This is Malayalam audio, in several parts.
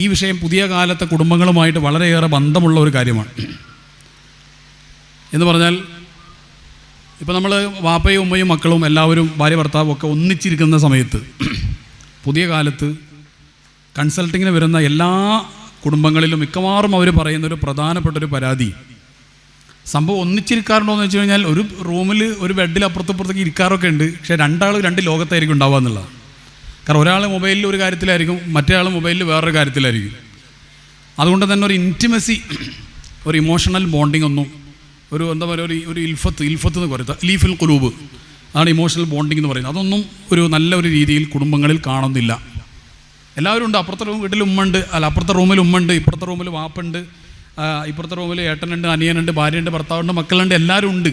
ഈ വിഷയം പുതിയ കാലത്തെ കുടുംബങ്ങളുമായിട്ട് വളരെയേറെ ബന്ധമുള്ള ഒരു കാര്യമാണ്. എന്ന് പറഞ്ഞാൽ ഇപ്പോൾ നമ്മൾ വാപ്പയും ഉമ്മയും മക്കളും എല്ലാവരും ഭാര്യ ഭർത്താവും ഒക്കെ ഒന്നിച്ചിരിക്കുന്ന സമയത്ത് പുതിയ കാലത്ത് കൺസൾട്ടിങ്ങിന് വരുന്ന എല്ലാ കുടുംബങ്ങളിലും മിക്കവാറും അവർ പറയുന്ന ഒരു പ്രധാനപ്പെട്ട ഒരു പരാതി. സംഭവം ഒന്നിച്ചിരിക്കാറുണ്ടോ എന്ന് വെച്ച് കഴിഞ്ഞാൽ ഒരു റൂമിൽ ഒരു ബെഡിൽ അപ്പുറത്തപ്പുറത്തേക്ക് ഇരിക്കാറൊക്കെ ഉണ്ട്. പക്ഷേ രണ്ടാൾ രണ്ട് ലോകത്തായിരിക്കും ഉണ്ടാവുക എന്നുള്ളതാണ്. കാരണം ഒരാൾ മൊബൈലിൽ ഒരു കാര്യത്തിലായിരിക്കും മറ്റേ ആൾ മൊബൈലിൽ വേറൊരു കാര്യത്തിലായിരിക്കും. അതുകൊണ്ട് തന്നെ ഒരു ഇന്റിമസി ഒരു ഇമോഷണൽ ബോണ്ടിങ് ഒന്നും ഒരു എന്താ പറയുക ഒരു ഒരു ഇൽഫത്ത് ഇൽഫത്ത് എന്ന് പറയുന്നത് ലീഫിൽ കുലൂബ് അതാണ് ഇമോഷണൽ ബോണ്ടിങ് എന്ന് പറയുന്നത്. അതൊന്നും ഒരു നല്ല ഒരു രീതിയിൽ കുടുംബങ്ങളിൽ കാണുന്നില്ല. എല്ലാവരും ഉണ്ട്. അപ്പുറത്തെ റൂം വീട്ടിൽ ഉമ്മുണ്ട് അല്ല അപ്പുറത്തെ റൂമിൽ ഉമ്മുണ്ട് ഇപ്പുറത്തെ റൂമിൽ വാപ്പുണ്ട് ഇപ്പുറത്തെ റൂമിൽ ഏട്ടനുണ്ട് അനിയനുണ്ട് ഭാര്യയുണ്ട് ഭർത്താവുണ്ട് മക്കളുണ്ട്. എല്ലാവരും ഉണ്ട്.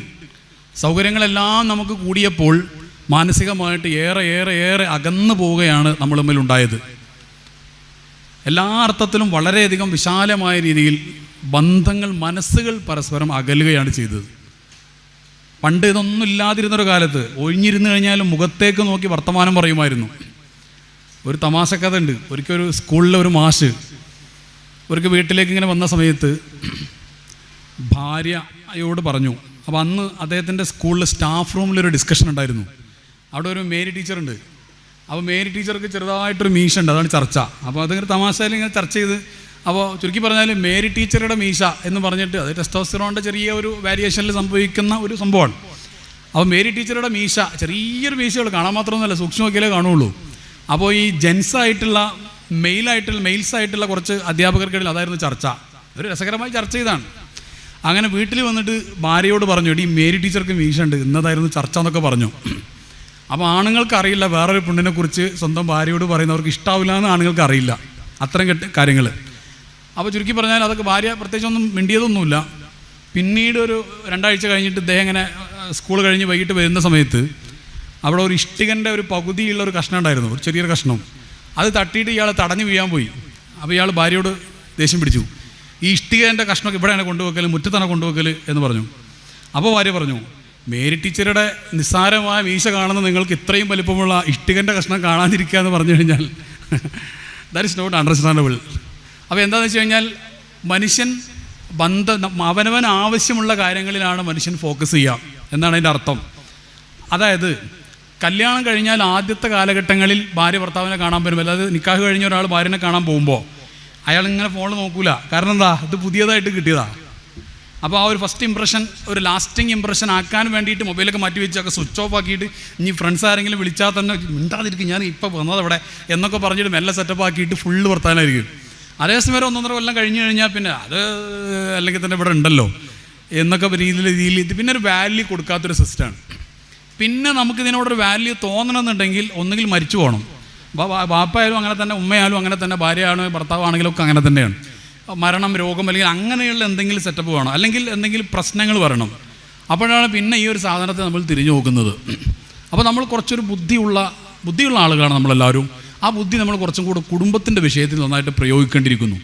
സൗകര്യങ്ങളെല്ലാം നമുക്ക് കൂടിയപ്പോൾ മാനസികമായിട്ട് ഏറെ ഏറെ ഏറെ അകന്നു പോവുകയാണ് നമ്മൾ ഉണ്ടായത്. എല്ലാ അർത്ഥത്തിലും വളരെയധികം വിശാലമായ രീതിയിൽ ബന്ധങ്ങൾ മനസ്സുകൾ പരസ്പരം അകലുകയാണ് ചെയ്തത്. പണ്ട് ഇതൊന്നും ഇല്ലാതിരുന്നൊരു കാലത്ത് ഒഴിഞ്ഞിരുന്നു കഴിഞ്ഞാലും മുഖത്തേക്ക് നോക്കി വർത്തമാനം പറയുമായിരുന്നു. ഒരു തമാശ കഥ ഉണ്ട് ഒരിക്കൽ ഒരു സ്കൂളിലെ ഒരു മാഷ് ഒരിക്കൽ വീട്ടിലേക്ക് ഇങ്ങനെ വന്ന സമയത്ത് ഭാര്യയോട് പറഞ്ഞു. അപ്പോൾ അന്ന് അദ്ദേഹത്തിന്റെ സ്കൂളിൽ സ്റ്റാഫ് റൂമിലൊരു ഡിസ്കഷൻ ഉണ്ടായിരുന്നു അവിടെ ഒരു മേരി ടീച്ചറുണ്ട്. അപ്പോൾ മേരി ടീച്ചർക്ക് ചെറുതായിട്ടൊരു മീശ ഉണ്ട് അതാണ് ചർച്ച. അപ്പോൾ അതിങ്ങനെ തമാശയിൽ ഇങ്ങനെ ചർച്ച ചെയ്ത് അപ്പോൾ ചുരുക്കി പറഞ്ഞാൽ മേരി ടീച്ചറുടെ മീശ എന്ന് പറഞ്ഞിട്ട് അത് ടെസ്റ്റോസ്റ്ററോണിന്റെ ചെറിയ ഒരു വേരിയേഷനിൽ സംഭവിക്കുന്ന ഒരു സംഭവമാണ്. അപ്പോൾ മേരി ടീച്ചറുടെ മീശ ചെറിയൊരു മീശകൾ കാണാൻ മാത്രമൊന്നുമല്ല സൂക്ഷ്മ നോക്കിയാലേ കാണുള്ളൂ അപ്പോൾ ഈ ജെൻസ് ആയിട്ടുള്ള മെയിലായിട്ടുള്ള മെയിൽസ് ആയിട്ടുള്ള കുറച്ച് അധ്യാപകർക്കിടയിൽ അതായിരുന്നു ചർച്ച. ഒരു രസകരമായി ചർച്ച ചെയ്താണ് അങ്ങനെ വീട്ടിൽ വന്നിട്ട് ഭാര്യയോട് പറഞ്ഞു ഈ മേരി ടീച്ചർക്ക് മീശ ഉണ്ട് ഇന്നതായിരുന്നു ചർച്ച എന്നൊക്കെ പറഞ്ഞു. അപ്പോൾ ആണുങ്ങൾക്ക് അറിയില്ല വേറൊരു പെണ്ണിനെ കുറിച്ച് സ്വന്തം ഭാര്യയോട് പറയുന്നവർക്ക് ഇഷ്ടാവില്ല എന്ന് ആണുങ്ങൾക്ക് അറിയില്ല. അത്തരം കെട്ട് കാര്യങ്ങൾ അപ്പോൾ ചുരുക്കി പറഞ്ഞാൽ അതൊക്കെ ഭാര്യ പ്രത്യേകിച്ചൊന്നും മിണ്ടിയതൊന്നുമില്ല. പിന്നീട് ഒരു രണ്ടാഴ്ച കഴിഞ്ഞിട്ട് ഇദ്ദേഹം ഇങ്ങനെ സ്കൂൾ കഴിഞ്ഞ് വൈകിട്ട് വരുന്ന സമയത്ത് അവിടെ ഒരു ഇഷ്ടികന്റെ ഒരു പകുതിയുള്ള ഒരു കഷ്ണം ഉണ്ടായിരുന്നു. ഒരു ചെറിയൊരു കഷ്ണം. അത് തട്ടിയിട്ട് ഇയാൾ തടഞ്ഞു വീഴാൻ പോയി. അപ്പോൾ ഇയാൾ ഭാര്യയോട് ദേഷ്യം പിടിച്ചു. ഈ ഇഷ്ടികന്റെ കഷ്ണമൊക്കെ ഇവിടെയാണ് കൊണ്ടുവെക്കൽ മുറ്റത്താണ് കൊണ്ടുവെക്കൽ എന്ന് പറഞ്ഞു. അപ്പോൾ ഭാര്യ പറഞ്ഞു മേരി ടീച്ചറുടെ നിസ്സാരമായ മീശ കാണുന്ന നിങ്ങൾക്ക് ഇത്രയും വലിപ്പമുള്ള ഇഷ്ടികന്റെ കഷ്ണം കാണാതിരിക്കുക എന്ന് പറഞ്ഞു കഴിഞ്ഞാൽ ദാറ്റ് ഇസ് നോട്ട് അണ്ടർസ്റ്റാൻഡബിൾ അപ്പോൾ എന്താണെന്ന് വെച്ച് കഴിഞ്ഞാൽ മനുഷ്യൻ ബന്ധ അവനവൻ ആവശ്യമുള്ള കാര്യങ്ങളിലാണ് മനുഷ്യൻ ഫോക്കസ് ചെയ്യുക. എന്നാണ് അതിന്റെ അർത്ഥം. അതായത് കല്യാണം കഴിഞ്ഞാൽ ആദ്യത്തെ കാലഘട്ടങ്ങളിൽ ഭാര്യ ഭർത്താവിനെ കാണാൻ പറ്റും. അല്ലാതെ നിക്കാഹ് കഴിഞ്ഞ ഒരാൾ ഭാര്യനെ കാണാൻ പോകുമ്പോൾ അയാൾ ഇങ്ങനെ ഫോണിൽ നോക്കൂല. കാരണം എന്താ? ഇത് പുതിയതായിട്ട് കിട്ടിയതാ. അപ്പോൾ ആ ഒരു ഫസ്റ്റ് ഇമ്പ്രഷൻ ഒരു ലാസ്റ്റിംഗ് ഇമ്പ്രഷൻ ആക്കാൻ വേണ്ടിയിട്ട് മൊബൈലൊക്കെ മാറ്റി വെച്ചൊക്കെ സ്വിച്ച് ഓഫ് ആക്കിയിട്ട് ഇനി ഫ്രണ്ട്സ് ആരെങ്കിലും വിളിച്ചാൽ തന്നെ മിണ്ടാതിരിക്കും ഞാൻ ഇപ്പോൾ വന്നത് അവിടെ എന്നൊക്കെ പറഞ്ഞിട്ട് മെല്ലെ സെറ്റപ്പ് ആക്കിയിട്ട് ഫുള്ള് വർത്താനായിരിക്കും. അതേസമയം ഒന്നൊന്നര കൊല്ലം കഴിഞ്ഞ് കഴിഞ്ഞാൽ പിന്നെ അത് അല്ലെങ്കിൽ തന്നെ ഇവിടെ ഉണ്ടല്ലോ എന്നൊക്കെ രീതിയിൽ രീതിയിൽ ഇത് പിന്നെ ഒരു വാല്യൂ കൊടുക്കാത്തൊരു സിസ്റ്റമാണ് പിന്നെ നമുക്ക് ഇതിനോടൊരു വാല്യൂ തോന്നണമെന്നുണ്ടെങ്കിൽ ഒന്നുകിൽ മരിച്ചു പോകണം ബാപ്പായാലും അങ്ങനെ തന്നെ ഉമ്മയാലും അങ്ങനെ തന്നെ ഭാര്യയാണോ ഭർത്താവാണെങ്കിലും ഒക്കെ അങ്ങനെ തന്നെയാണ്. മരണം രോഗം അല്ലെങ്കിൽ അങ്ങനെയുള്ള എന്തെങ്കിലും സെറ്റപ്പ് വേണം? അല്ലെങ്കിൽ എന്തെങ്കിലും പ്രശ്നങ്ങൾ വരണം. അപ്പോഴാണ് പിന്നെ ഈ ഒരു സാധനത്തെ നമ്മൾ തിരിഞ്ഞു നോക്കുന്നത്. അപ്പോൾ നമ്മൾ കുറച്ചൊരു ബുദ്ധിയുള്ള ബുദ്ധിയുള്ള ആളുകളാണ് നമ്മളെല്ലാവരും. ആ ബുദ്ധി നമ്മൾ കുറച്ചും കൂടെ കുടുംബത്തിന്റെ വിഷയത്തിൽ നന്നായിട്ട് പ്രയോഗിക്കേണ്ടിയിരിക്കുന്നു.